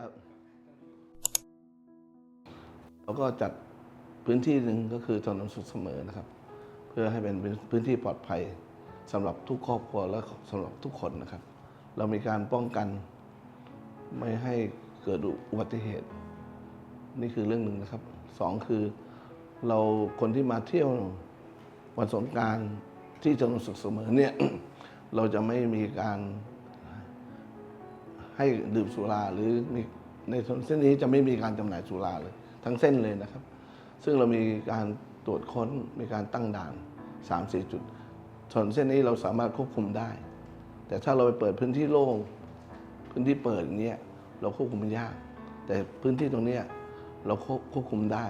ครับเราก็จัดพื้นที่หนึ่งก็คือถนนสุขเสมอนะครับ เพื่อให้เป็นพื้นที่ปลอดภัยสำหรับทุกครอบครัวและสำหรับทุกคนนะครับ เรามีการป้องกันไม่ให้เกิดอุบัติเหตุ นี่คือเรื่องหนึ่งนะครับสองคือเราคนที่มาเที่ยววันสงการที่ถนนสุขเสมอเนี่ยเราจะไม่มีการ ให้ดื่มสุราหรือมีในถนนเส้นนี้จะไม่มีการจำหน่ายสุราเลย ทั้งเส้นเลยนะครับ ซึ่งเรามีการตรวจค้นมีการตั้งด่าน3ามสี่จุดถนนเส้นนี้เราสามารถควบคุมได้ แต่ถ้าเราไปเปิดพื้นที่โล่งพื้นที่เปิดอย่างเนี้ยเราควบคุมยาก แต่พื้นที่ตรงเนี้ยเราควบควบคุมได้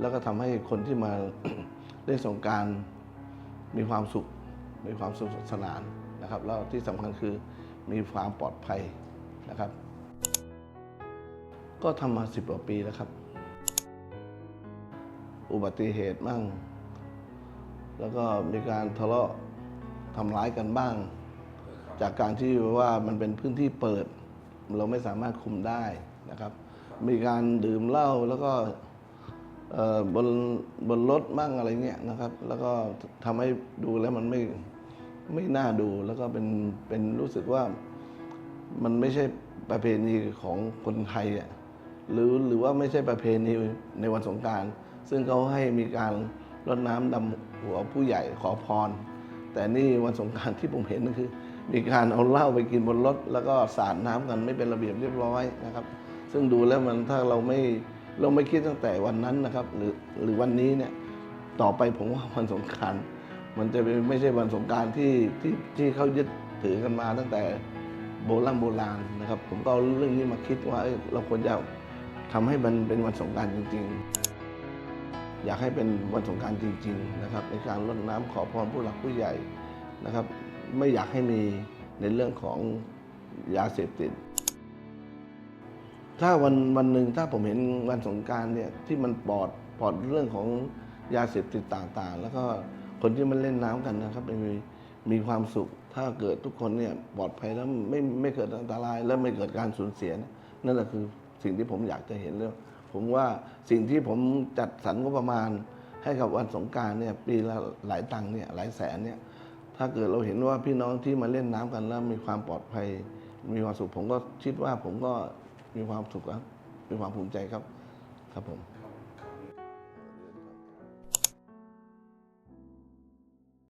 แล้วก็ทำให้คนที่มาเล่นสงการมีความสุขมีความสนุขสนานนะครับ แล้วที่สำคัญคือมีความปลอดภัย นะครับ ก็ทำมาสิบกว่าปีแล้วครับ อุบัติเหตุบ้าง แล้วก็มีการทะเลาะทำร้ายกันบ้าง จากการที่ว่ามันเป็นพื้นที่เปิด เราไม่สามารถคุมได้นะครับ มีการดื่มเหล้าแล้วก็บนบนรถบ้างอะไรเงี้ยนะครับ แล้วก็ทำให้ดูแล้วมันไม่ไม่น่าดูแล้วก็เป็นเป็นรู้สึกว่า มันไม่ใช่ประเพณีของคนไทยอะหรือหรือว่าไม่ใช่ประเพณีในวันสงการ ซึ่งเขาให้มีการรดน้ำดำหัวผู้ใหญ่ขอพร แต่นี่วันสงการที่ผมเห็นก็คือ มีการเอาเหล้าไปกินบนรถ แล้วก็สาดน้ำกันไม่เป็นระเบียบเรียบร้อยนะครับ ซึ่งดูแล้วมันถ้าเราไม่เราไม่คิดตั้งแต่วันนั้นนะครับ หรือหรือวันนี้เนี่ยต่อไปผมว่าวันสงการมันจะเป็นไม่ใช่วันสงการที่ที่ที่เขายึดถือกันมาตั้งแต่ โบราณโบราณนะครับ ผมก็เอาเรื่องนี้มาคิดว่าเราควรจะทำให้มันเป็นวันสงการจริง ๆ อยากให้เป็นวันสงการจริง ๆ นะครับ ในการรดน้ำขอพรผู้หลักผู้ใหญ่นะครับ ไม่อยากให้มีในเรื่องของยาเสพติด ถ้าวันวันหนึ่งถ้าผมเห็นวันสงการเนี่ยที่มันปลอดปลอดเรื่องของยาเสพติดต่างๆ แล้วก็คนที่มันเล่นน้ำกันนะครับมีมีความสุข ถ้าเกิดทุกคนเนี่ยปลอดภัยแล้วไม่ไม่เกิดอันตราย และไม่เกิดการสูญเสียนะนั่นแหละคือสิ่งที่ผมอยากจะเห็นแล้วผมว่าสิ่งที่ผมจัดสรรงบประมาณ ให้กับวันสงการเนี่ยปีละหลายตังค์เนี่ยหลายแสนเนี่ยถ้าเกิดเราเห็นว่าพี่น้องที่มาเล่นน้ำกันแล้วมีความปลอดภัย มีความสุขผมก็คิดว่าผมก็มีความสุขครับมีความภูมิใจครับครับผม